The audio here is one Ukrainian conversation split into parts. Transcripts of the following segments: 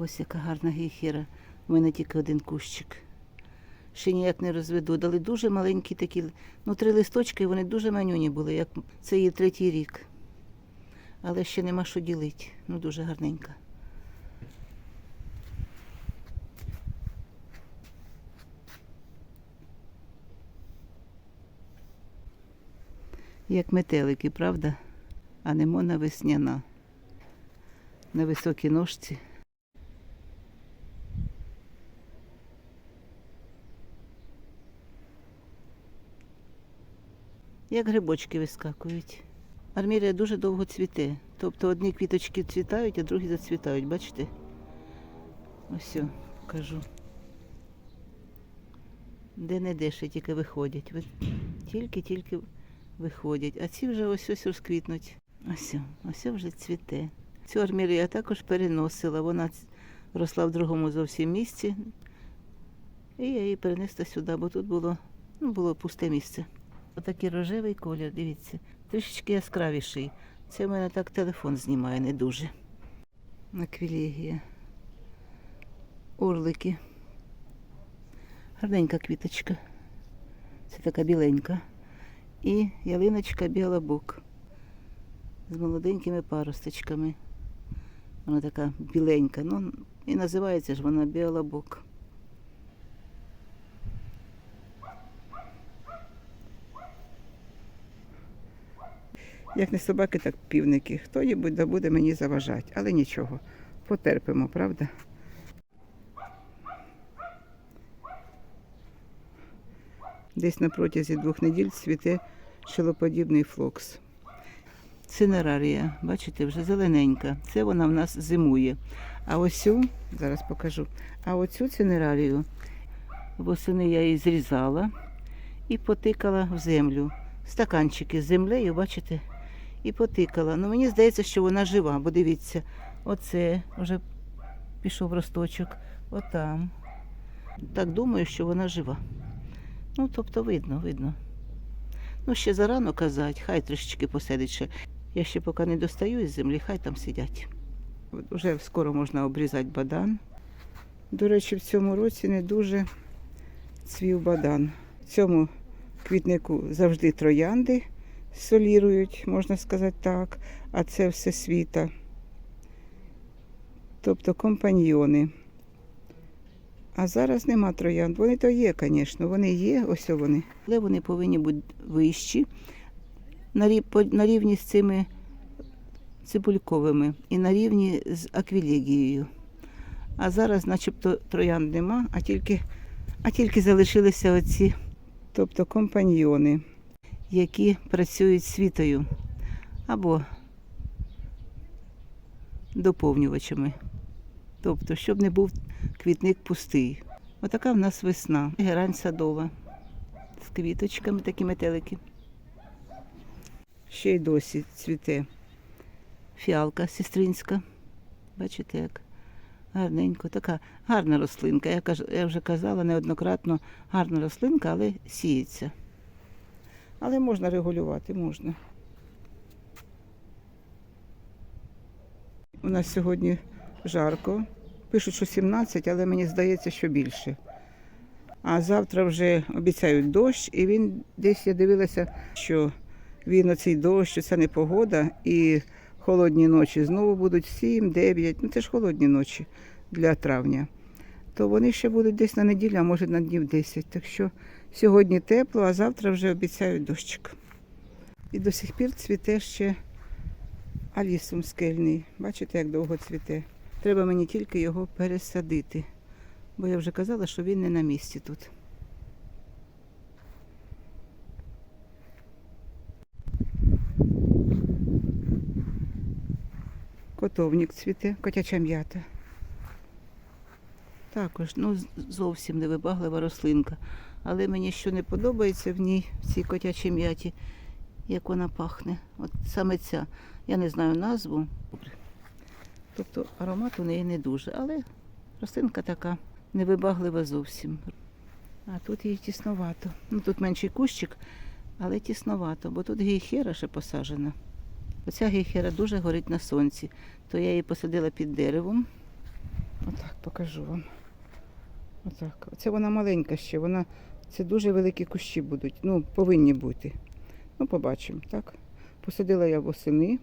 Ось яка гарна гейхера. У мене тільки один кущик. Ще ніяк не розведу. Дали дуже маленькі такі, ну три листочки, вони дуже манюні були, як це її третій рік. Але ще нема що ділити. Ну дуже гарненька. Як метелики, правда? А немона весняна. На високій ножці. Як грибочки вискакують. Армірія дуже довго цвіте. Тобто одні квіточки цвітають, а другі зацвітають, бачите? Ось, покажу. Де не де ще тільки виходять. Тільки-тільки виходять. А ці вже ось ось розквітнуть. Ось, ось вже цвіте. Цю армірію я також переносила. Вона росла в другому зовсім місці. І я її перенесла сюди, бо тут було, ну, було пусте місце. Отакий рожевий колір, дивіться, трішечки яскравіший. Це в мене так телефон знімає не дуже. Аквілегія. Орлики. Гарненька квіточка. Це така біленька. І ялиночка білобок. З молоденькими паросточками. Вона така біленька. Ну, і називається ж вона біолобок. Як не собаки, так півники. Хто-небудь да буде мені заважати, але нічого. Потерпимо, правда? Десь на протязі двох неділь цвіте шилоподібний флокс. Цинерарія, бачите, вже зелененька. Це вона в нас зимує. А ось цю, зараз покажу, а оцю цинерарію восени я її зрізала і потикала в землю. Стаканчики з землею, бачите, і потикала. Ну мені здається, що вона жива, бо дивіться, оце вже пішов росточок, отам. Так думаю, що вона жива. Ну, тобто видно, видно. Ну, ще зарано казати, хай трішечки посидить ще. Я ще поки не достаю із землі, хай там сидять. Уже скоро можна обрізати бадан. До речі, в цьому році не дуже цвів бадан. В цьому квітнику завжди троянди солірують, можна сказати так, а це все світа. Тобто компаньйони. А зараз нема троянд. Вони то є, звісно, вони є, ось вони. Але вони повинні бути вищі на рівні з цими цибульковими і на рівні з аквілегією. А зараз, начебто, троянд нема, а тільки, а тільки залишилися оці, тобто компаньйони, які працюють світою або доповнювачами. Тобто, щоб не був квітник пустий. Отака в нас весна. Герань садова. З квіточками, такі метелики. Ще й досі цвіте. Фіалка сестринська. Бачите, як гарненько. Така гарна рослинка. Я, вже казала неоднократно, гарна рослинка, але сіється. Але можна регулювати, можна. У нас сьогодні жарко. Пишуть, що 17, але мені здається, що більше. А завтра вже обіцяють дощ, і він десь я дивилася, що він оцей дощ, що це не погода, і холодні ночі знову будуть 7-9, ну це ж холодні ночі для травня. То вони ще будуть десь на неділю, а може на днів 10. Так що сьогодні тепло, а завтра вже обіцяють дощик. І до сих пір цвіте ще алісум скельний. Бачите, як довго цвіте. Треба мені тільки його пересадити. Бо я вже казала, що він не на місці тут. Котовник цвіте, котяча м'ята. Також, ну, зовсім невибаглива рослинка. Але мені що не подобається в ній, в цій котячій м'яті, як вона пахне. От саме ця. Я не знаю назву. Тобто аромат у неї не дуже, але рослинка така невибаглива зовсім. А тут їй тісновато. Ну тут менший кущик, але тісновато, бо тут гейхера ще посаджена. Оця гейхера дуже горить на сонці. То я її посадила під деревом. Отак покажу вам. Отак. Це вона маленька ще, вона це дуже великі кущі будуть. Ну, повинні бути. Ну, побачимо, так? Посадила я восени,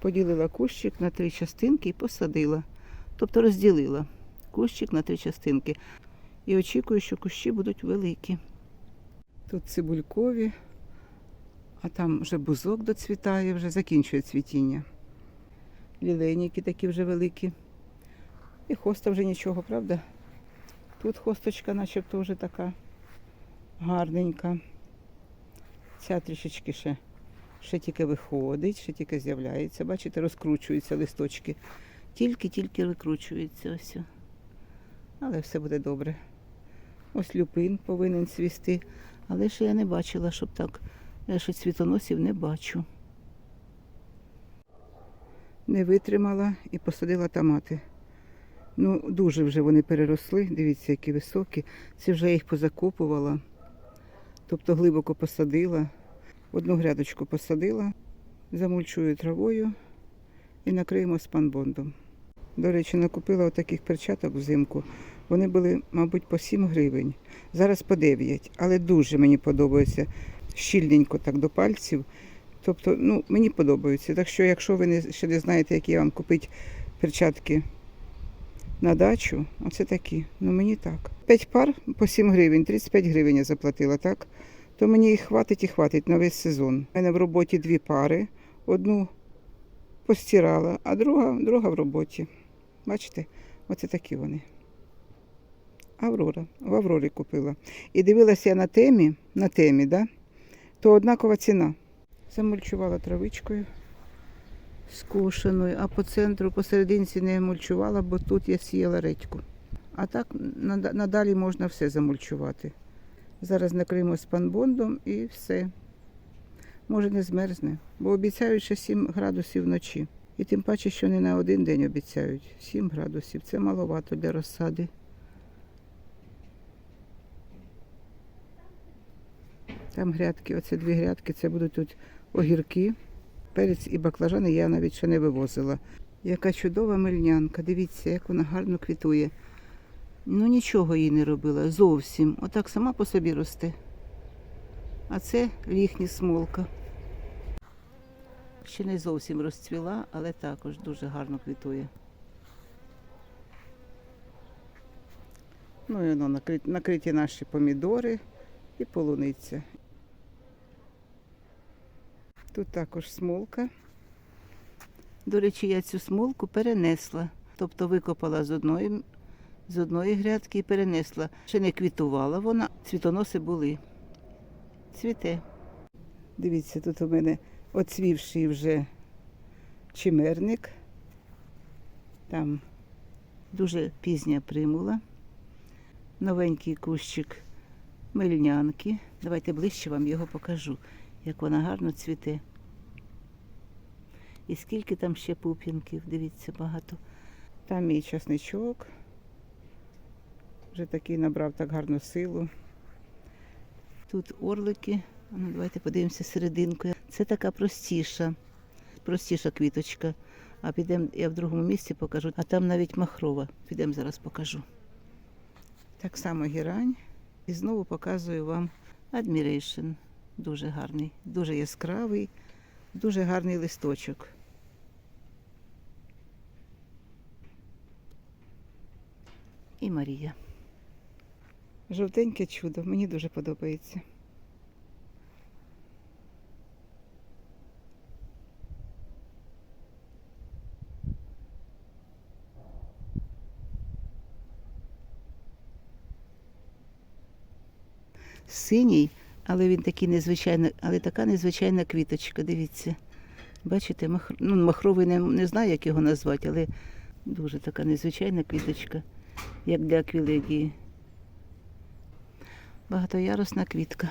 поділила кущик на три частинки і посадила. Тобто розділила кущик на три частинки. І очікую, що кущі будуть великі. Тут цибулькові, а там вже бузок доцвітає, вже закінчує цвітіння. Лілейники такі вже великі. І хоста вже нічого, правда? Тут хосточка начебто вже така гарненька. Ця трішечки ще, ще тільки виходить, ще тільки з'являється. Бачите, розкручуються листочки. Тільки-тільки викручуються ось. Але все буде добре. Ось люпин повинен цвісти. Але ще я не бачила, щоб так. Я ще цвітоносів не бачу. Не витримала і посадила томати. Ну, дуже вже вони переросли. Дивіться, які високі. Це вже я їх позакопувала. Тобто глибоко посадила. Одну грядочку посадила, замульчую травою і накриємо спанбондом. До речі, накупила отаких перчаток взимку. Вони були, мабуть, по 7 гривень. Зараз по 9, але дуже мені подобається. Щільненько так до пальців. Тобто, ну, мені подобаються. Так що, якщо ви не, ще не знаєте, які вам купити перчатки на дачу, оце такі. Ну мені так. 5 пар по 7 гривень, 35 гривень я заплатила, так? То мені їх хватить і хватить на весь сезон. У мене в роботі дві пари. Одну постирала, а друга, друга в роботі. Бачите, оце такі вони. Аврора. В Аврорі купила. І дивилася я на темі, на темі, да? то однакова ціна. Замульчувала травичкою скошеною, а по центру посерединці не мульчувала, бо тут я сіяла редьку. А так надалі можна все замульчувати. Зараз накриємо спанбондом і все. Може не змерзне, бо обіцяють ще 7 градусів вночі. І тим паче, що не на один день обіцяють. 7 градусів. Це маловато для розсади. Там грядки, оце дві грядки, це будуть тут огірки, перець і баклажани я навіть ще не вивозила. Яка чудова мельнянка. Дивіться, як вона гарно квітує. Ну нічого їй не робила зовсім. Отак сама по собі росте. А це ліхні смолка. Ще не зовсім розцвіла, але також дуже гарно квітує. Ну і воно накриті наші помідори і полуниця. Тут також смолка. До речі, я цю смолку перенесла. Тобто викопала з одної, з одної грядки і перенесла. Ще не квітувала вона, цвітоноси були. Цвіте. Дивіться, тут у мене оцвівший вже чимерник. Там дуже пізня примула. Новенький кущик мельнянки. Давайте ближче вам його покажу, як вона гарно цвіте. І скільки там ще пуп'янків, дивіться, багато. Там мій часничок. Вже такий набрав так гарну силу. Тут орлики. Ну, давайте подивимося серединкою. Це така простіша, простіша квіточка. А підемо, я в другому місці покажу. А там навіть махрова. Підемо зараз покажу. Так само герань. І знову показую вам Admiration. Дуже гарний, дуже яскравий, дуже гарний листочок. І Марія. Жовтеньке чудо, мені дуже подобається. Синій, але він такий незвичайний, але така незвичайна квіточка, дивіться. Бачите, мах... ну, махровий не, не знаю, як його назвати, але дуже така незвичайна квіточка, як для аквілегії. Багатоярусна квітка.